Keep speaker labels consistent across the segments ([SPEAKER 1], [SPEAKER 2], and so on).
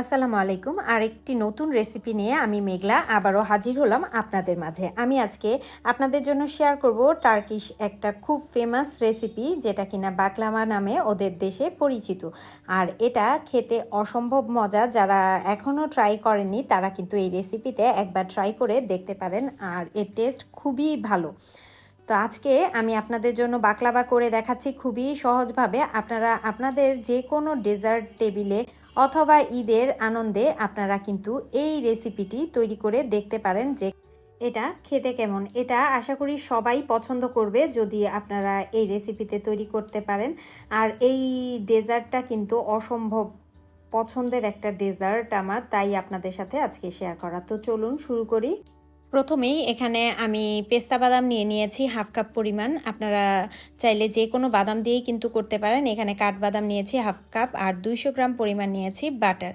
[SPEAKER 1] আসসালামু আলাইকুম। আরেকটি নতুন রেসিপি নিয়ে আমি মেঘলা আবারও হাজির হলাম আপনাদের মাঝে। আমি আজকে আপনাদের জন্য শেয়ার করব টার্কিশ একটা খুব ফেমাস রেসিপি যেটা কিনা বাকলামা নামে ওদের দেশে পরিচিত। আর এটা খেতে অসম্ভব মজা। যারা এখনও ট্রাই করেননি, তারা কিন্তু এই রেসিপিতে একবার ট্রাই করে দেখতে পারেন। আর এর টেস্ট খুবই ভালো। তো আজকে আমি আপনাদের জন্য বাকলাবা করে দেখাচ্ছি খুবই সহজভাবে। আপনারা আপনাদের যে কোনো ডেজার্ট টেবিলে অথবা ঈদের আনন্দে আপনারা কিন্তু এই রেসিপিটি তৈরি করে দেখতে পারেন যে এটা খেতে কেমন। এটা আশা করি সবাই পছন্দ করবে যদি আপনারা এই রেসিপিতে তৈরি করতে পারেন। আর এই ডেজার্টটা কিন্তু অসম্ভব পছন্দের একটা ডেজার্ট আমার, তাই আপনাদের সাথে আজকে শেয়ার করা। তো চলুন শুরু করি। প্রথমেই এখানে আমি পেস্তা বাদাম নিয়ে নিয়েছি, হাফ কাপ পরিমাণ। আপনারা চাইলে যে কোনো বাদাম দিয়েই কিন্তু করতে পারেন। এখানে কাঠবাদাম নিয়েছি, হাফ কাপ, আর দুইশো গ্রাম পরিমাণ নিয়েছি বাটার।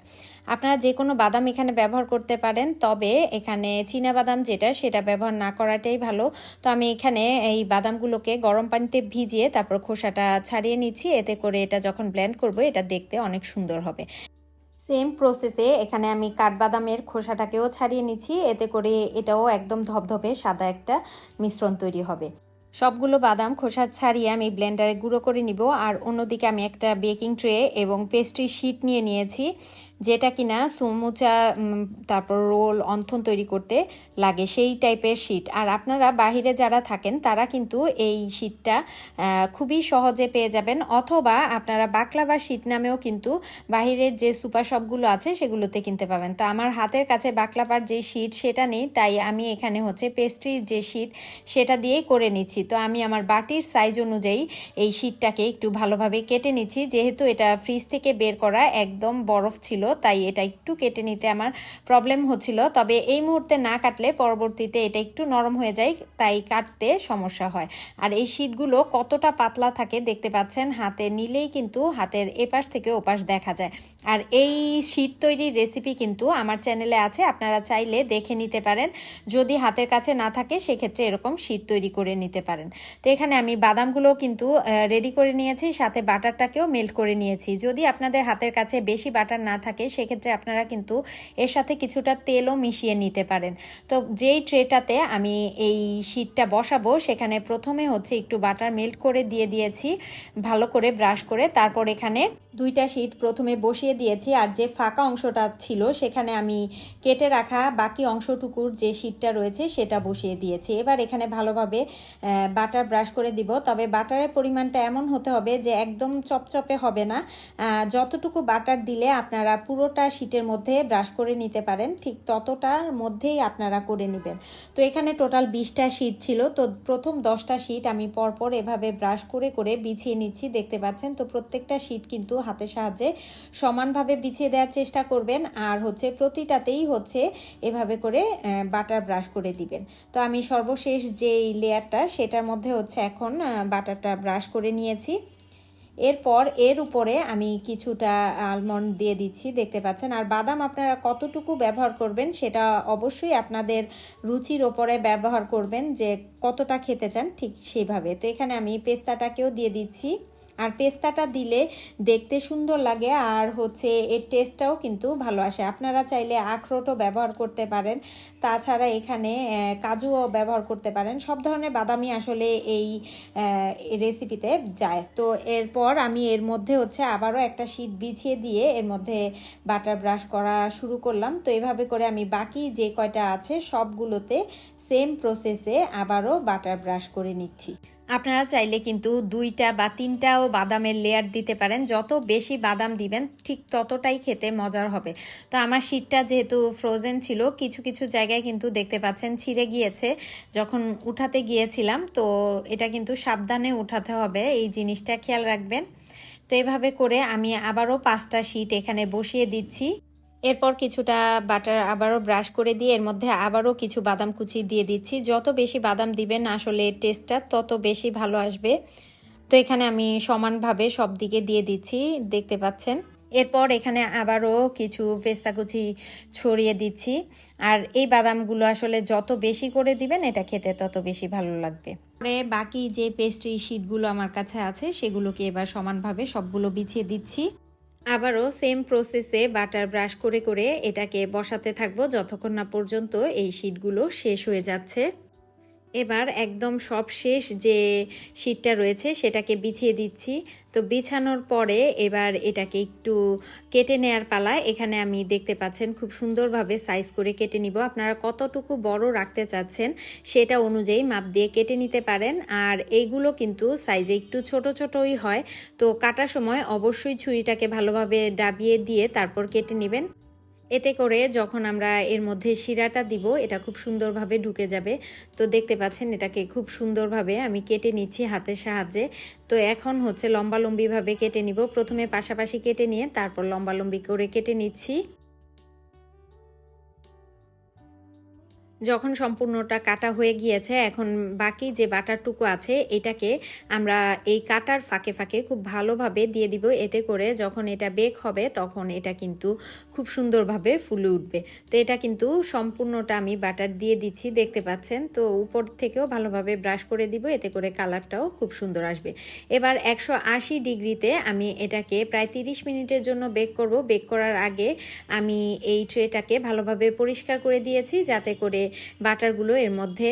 [SPEAKER 1] আপনারা যে কোনো বাদাম এখানে ব্যবহার করতে পারেন, তবে এখানে চীনা বাদাম যেটা, সেটা ব্যবহার না করাটাই ভালো। তো আমি এখানে এই বাদামগুলোকে গরম পানিতে ভিজিয়ে তারপর খোসাটা ছাড়িয়ে নিচ্ছি। এতে করে এটা যখন ব্লেন্ড করব, এটা দেখতে অনেক সুন্দর হবে। সেম প্রসেসে এখানে আমি কাঠবাদামের খোসাটাকেও ছাড়িয়ে নিচ্ছি। এতে করে এটাও একদম ধপধপে সাদা একটা মিশ্রণ তৈরি হবে। সবগুলো বাদাম, খোসা ছাড়িয়ে আমি ব্লেন্ডারে গুঁড়ো করে নিব। আর অন্যদিকে আমি একটা বেকিং ট্রে এবং পেস্ট্রি শিট নিয়ে নিয়েছি, যেটা কিনা সমুচা তারপর রোল, অন্থন তৈরি করতে লাগে সেই টাইপের শিট। আর আপনারা বাহিরে যারা থাকেন, তারা কিন্তু এই শিটটা খুবই সহজে পেয়ে যাবেন। অথবা আপনারা বাকলাবা শিট নামেও কিন্তু বাহিরের যে সুপার শপগুলো আছে, সেগুলোতে কিনতে পাবেন। তো আমার হাতের কাছে বাকলাবার যে শিট, সেটা নেই, তাই আমি এখানে হচ্ছে পেস্ট্রির যে শিট, সেটা দিয়েই করে নিচ্ছি। তো আমি আমার বাটির সাইজ অনুযায়ী এই শিটটাকে একটু ভালোভাবে কেটে নিচ্ছি। যেহেতু এটা ফ্রিজ থেকে বের করা একদম বরফ ছিল, তাই এটা একটু কেটে নিতে আমার প্রবলেম হচ্ছিল। তবে এই মুহূর্তে না কাটলে পরবর্তীতে এটা একটু নরম হয়ে যায়, তাই কাটতে সমস্যা হয়। আর এই শীটগুলো কতটা পাতলা থাকে দেখতে পাচ্ছেন, হাতে নিলেই কিন্তু হাতের এপাশ থেকে ওপাশ দেখা যায়। আর এই শীট তৈরির রেসিপি কিন্তু আমার চ্যানেলে আছে, আপনারা চাইলে দেখে নিতে পারেন। যদি হাতের কাছে না থাকে, সেক্ষেত্রে এরকম শীট তৈরি করে নিতে পারেন। তো এখানে আমি বাদামগুলো কিন্তু রেডি করে নিয়েছি, সাথে বাটারটাকেও মেল্ট করে নিয়েছি। যদি আপনাদের হাতের কাছে বেশি বাটার না থাকে, সেক্ষেত্রে আপনারা কিন্তু এর সাথে কিছুটা তেলও মিশিয়ে নিতে পারেন। তো যেই ট্রেটাতে আমি এই শীটটা বসাবো, সেখানে প্রথমে হচ্ছে একটু বাটার মেল্ট করে দিয়ে দিয়েছি, ভালো করে ব্রাশ করে। তারপর এখানে দুইটা শীট প্রথমে বসিয়ে দিয়েছি, আর যে ফাঁকা অংশটা ছিল, সেখানে আমি কেটে রাখা বাকি অংশটুকুর যে শীটটা রয়েছে, সেটা বসিয়ে দিয়েছি। এবার এখানে ভালোভাবে বাটার ব্রাশ করে দিব। তবে বাটারের পরিমাণটা এমন হতে হবে যে একদম চপচপে হবে না। যতটুকু বাটার দিলে আপনারা পুরোটা শীটের মধ্যে ব্রাশ করে নিতে পারেন, ঠিক ততটার মধ্যেই আপনারা করে নেবেন। তো এখানে টোটাল বিশটা শীট ছিল। তো প্রথম দশটা শীট আমি পরপর এভাবে ব্রাশ করে করে বিছিয়ে নিচ্ছি, দেখতে পাচ্ছেন? তো প্রত্যেকটা শীট কিন্তু হাতের সাহায্যে সমানভাবে বিছিয়ে দেওয়ার চেষ্টা করবেন। আর হচ্ছে প্রতিটাতেই হচ্ছে এভাবে করে বাটার ব্রাশ করে দিবেন। তো আমি সর্বশেষ যে লেয়ারটা সেটার মধ্যে হচ্ছে এখন বাটারটা ব্রাশ করে নিয়েছি। এরপর এর উপরে আমি কিছুটা আলমন্ড দিয়ে দিচ্ছি, দেখতে পাচ্ছেন। আর বাদাম আপনারা কতটুকু ব্যবহার করবেন সেটা অবশ্যই আপনাদের রুচির ওপরে ব্যবহার করবেন যে কতটা খেতে চান ঠিক সেইভাবে। তো এখানে আমি পেস্তাটাকেও দিয়ে দিচ্ছি। আর পেস্তাটা দিলে দেখতে সুন্দর লাগে আর হচ্ছে এর টেস্টটাও কিন্তু ভালো আসে। আপনারা চাইলে আখরোটও ব্যবহার করতে পারেন। তাছাড়া এখানে কাজুও ব্যবহার করতে পারেন। সব ধরনের বাদামি আসলে এই রেসিপিতে যায়। তো এরপর আমি এর মধ্যে হচ্ছে আবারও একটা শিট বিছিয়ে দিয়ে এর মধ্যে বাটার ব্রাশ করা শুরু করলাম। তো এভাবে করে আমি বাকি যে কয়টা আছে সবগুলোতে সেম প্রসেসে আবারও বাটার ব্রাশ করে নিচ্ছি। আপনারা চাইলে কিন্তু দুইটা বা তিনটাও বাদামের লেয়ার দিতে পারেন। যত বেশি বাদাম দিবেন, ঠিক ততটাই খেতে মজার হবে। তো আমার শীতটা যেহেতু ফ্রোজেন ছিল, কিছু কিছু জায়গায় কিন্তু দেখতে পাচ্ছেন ছিঁড়ে গিয়েছে। যখন উঠাতে গিয়েছিলাম, তো এটা কিন্তু সাবধানে উঠাতে হবে, এই জিনিসটা খেয়াল রাখবেন। তো এভাবে করে আমি আবারও পাঁচটা শীট এখানে বসিয়ে দিচ্ছি। এরপর কিছুটা বাটার আবারও ব্রাশ করে দিয়ে এর মধ্যে আবারও কিছু বাদাম কুচি দিয়ে দিচ্ছি। যত বেশি বাদাম দিবেন আসলে টেস্টটা তত বেশি ভালো আসবে। তো এখানে আমি সমানভাবে সব দিকে দিয়ে দিচ্ছি, দেখতে পাচ্ছেন। এরপর এখানে আবারও কিছু পেস্তা কুচি ছড়িয়ে দিচ্ছি। আর এই বাদামগুলো আসলে যত বেশি করে দিবেন, এটা খেতে তত বেশি ভালো লাগবে। পরে বাকি যে পেস্ট্রি শিটগুলো আমার কাছে আছে, সেগুলোকে এবার সমানভাবে সবগুলো বিছিয়ে দিচ্ছি। আবারও সেম প্রসেসে বাটার ব্রাশ করে করে এটাকে বসাতে থাকব যতক্ষণ না পর্যন্ত এই শীটগুলো শেষ হয়ে যাচ্ছে। এবার একদম সব শেষ যে শীটটা রয়েছে সেটাকে বিছিয়ে দিচ্ছি। তো বিছানোর পরে এবার এটাকে একটু কেটে নেয়ার পালা এখানে আমি দেখতে পাচ্ছেন খুব সুন্দরভাবে সাইজ করে কেটে নিব। আপনারা কতটুকু বড় রাখতে চাচ্ছেন সেটা অনুযায়ী মাপ দিয়ে কেটে নিতে পারেন। আর এইগুলো কিন্তু সাইজে একটু ছোট ছোটই হয়। তো কাটার সময় অবশ্যই ছুরিটাকে ভালোভাবে ডাবিয়ে দিয়ে তারপর কেটে নেবেন। এতে করে যখন আমরা এর মধ্যে শিরাটা দিব, এটা খুব সুন্দরভাবে ঢুকে যাবে। তো দেখতে পাচ্ছেন, এটাকে খুব সুন্দরভাবে আমি কেটে নিচ্ছি হাতের সাহায্যে। তো এখন হচ্ছে লম্বালম্বিভাবে কেটে নিব। প্রথমে পাশাপাশি কেটে নিয়ে তারপর লম্বালম্বি করে কেটে নিচ্ছি। যখন সম্পূর্ণটা কাটা হয়ে গিয়েছে, এখন বাকি যে বাটারটুকু আছে, এটাকে আমরা এই কাটার ফাঁকে ফাঁকে খুব ভালোভাবে দিয়ে দিব। এতে করে যখন এটা বেক হবে, তখন এটা কিন্তু খুব সুন্দরভাবে ফুলে উঠবে। তো এটা কিন্তু সম্পূর্ণটা আমি বাটার দিয়ে দিচ্ছি, দেখতে পাচ্ছেন? তো উপর থেকেও ভালোভাবে ব্রাশ করে দিব, এতে করে কালারটাও খুব সুন্দর আসবে। এবার একশো আশি ডিগ্রিতে আমি এটাকে প্রায় তিরিশ মিনিটের জন্য বেক করব। বেক করার আগে আমি এই ট্রেটাকে ভালোভাবে পরিষ্কার করে দিয়েছি, যাতে করে বাটারগুলো এর মধ্যে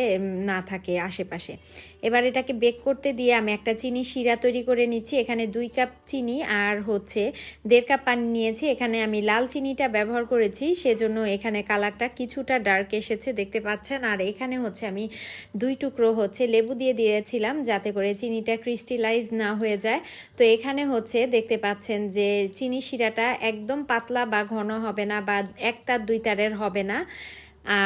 [SPEAKER 1] না থাকে আশেপাশে। এবার এটাকে বেক করতে দিয়ে আমি একটা চিনি শিরা তৈরি করে নিচ্ছি। এখানে দুই কাপ চিনি আর হচ্ছে দেড় কাপ পানি নিয়েছি। এখানে আমি লাল চিনিটা ব্যবহার করেছি, সেজন্য এখানে কালারটা কিছুটা ডার্ক এসেছে, দেখতে পাচ্ছেন। আর এখানে হচ্ছে আমি দুই টুকরো হচ্ছে লেবু দিয়ে দিয়েছিলাম, যাতে করে চিনিটা ক্রিস্টালাইজ না হয়ে যায়। তো এখানে হচ্ছে দেখতে পাচ্ছেন যে চিনি শিরাটা একদম পাতলা বা ঘন হবে না বা এক তার দুই তারের হবে না।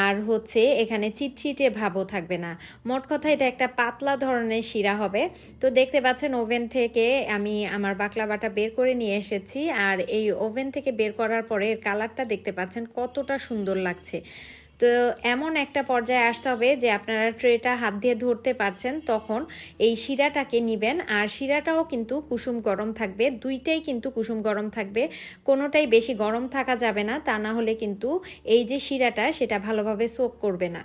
[SPEAKER 1] আর হচ্ছে এখানে চিটচিটে ভাবও থাকবে না। মোট কথা এটা একটা পাতলা ধরনের শিরা হবে। তো দেখতে পাচ্ছেন ওভেন থেকে আমি আমার বাকলা বাটা বের করে নিয়ে এসেছি। আর এই ওভেন থেকে বের করার পরে এর কালারটা দেখতে পাচ্ছেন কতটা সুন্দর লাগছে। তো এমন একটা পর্যায়ে আসতে হবে যে আপনারা ট্রেটা হাত দিয়ে ধরতে পারছেন, তখন এই শিরাটাকে নিবেন। আর শিরাটাও কিন্তু কুসুম গরম থাকবে, দুইটাই কিন্তু কুসুম গরম থাকবে। কোনোটাই বেশি গরম থাকা যাবে না, তা না হলে কিন্তু এই যে শিরাটা, সেটা ভালোভাবে সোক করবে না।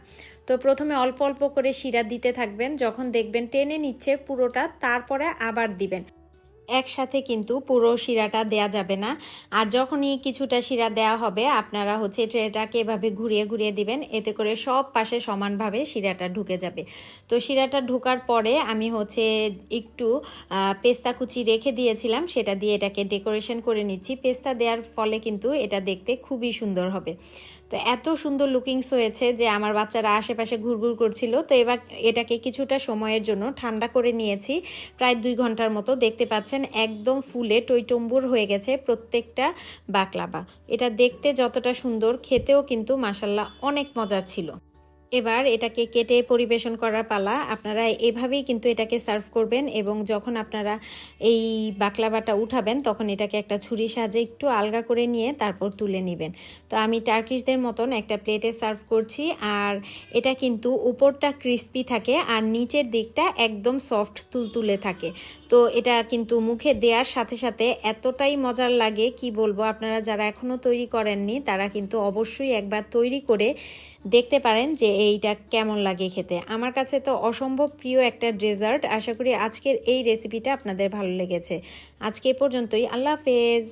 [SPEAKER 1] তো প্রথমে অল্প অল্প করে শিরা দিতে থাকবেন, যখন দেখবেন টেনে নিচ্ছে পুরোটা, তারপরে আবার দিবেন। একসাথে কিন্তু পুরো শিরাটা দেয়া যাবে না। আর যখনই কিছুটা শিরা দেওয়া হবে, আপনারা হচ্ছে ট্রেটাকে এভাবে ঘুরিয়ে ঘুরিয়ে দিবেন, এতে করে সব পাশে সমানভাবে শিরাটা ঢুকে যাবে। তো শিরাটা ঢোকার পরে আমি হচ্ছে একটু পেস্তা কুচি রেখে দিয়েছিলাম, সেটা দিয়ে এটাকে ডেকোরেশন করে নিচ্ছি। পেস্তা দেওয়ার ফলে কিন্তু এটা দেখতে খুবই সুন্দর হবে। তো এত সুন্দর লুকিংস হয়েছে যে আমার বাচ্চারা আশেপাশে ঘুরঘুর করছিল। তো এবার এটাকে কিছুটা সময়ের জন্য ঠান্ডা করে নিয়েছি। প্রায় দুই ঘণ্টার মতো দেখতে পাচ্ছেন, একদম ফুলে টইটম্বুর হয়ে গেছে প্রত্যেকটা বাকলাবা। এটা দেখতে যতটা সুন্দর, খেতেও কিন্তু মাসাল্লাহ অনেক মজার ছিল। এবার এটাকে কেটে পরিবেশন করার পালা। আপনারা এভাবেই কিন্তু এটাকে সার্ভ করবেন এবং যখন আপনারা এই বাকলাবাটা উঠাবেন, তখন এটাকে একটা ছুরি সাহায্যে একটু আলগা করে নিয়ে তারপর তুলে নেবেন। তো আমি টার্কিশদের মতন একটা প্লেটে সার্ভ করছি আর এটা কিন্তু উপরটা ক্রিস্পি থাকে আর নিচের দিকটা একদম সফট তুলতুলে থাকে। তো এটা কিন্তু মুখে দেওয়ার সাথে সাথে এতটাই মজার লাগে, কি বলব, আপনারা যারা এখনও তৈরি করেননি, তারা কিন্তু অবশ্যই একবার তৈরি করে দেখতে পারেন যে এইটা কেমন লাগে খেতে? আমার কাছে তো অসম্ভব প্রিয় একটা ডেজার্ট। আশা করি আজকের এই রেসিপিটা আপনাদের ভালো লেগেছে। আজকে পর্যন্তই। আল্লাহ হাফেজ।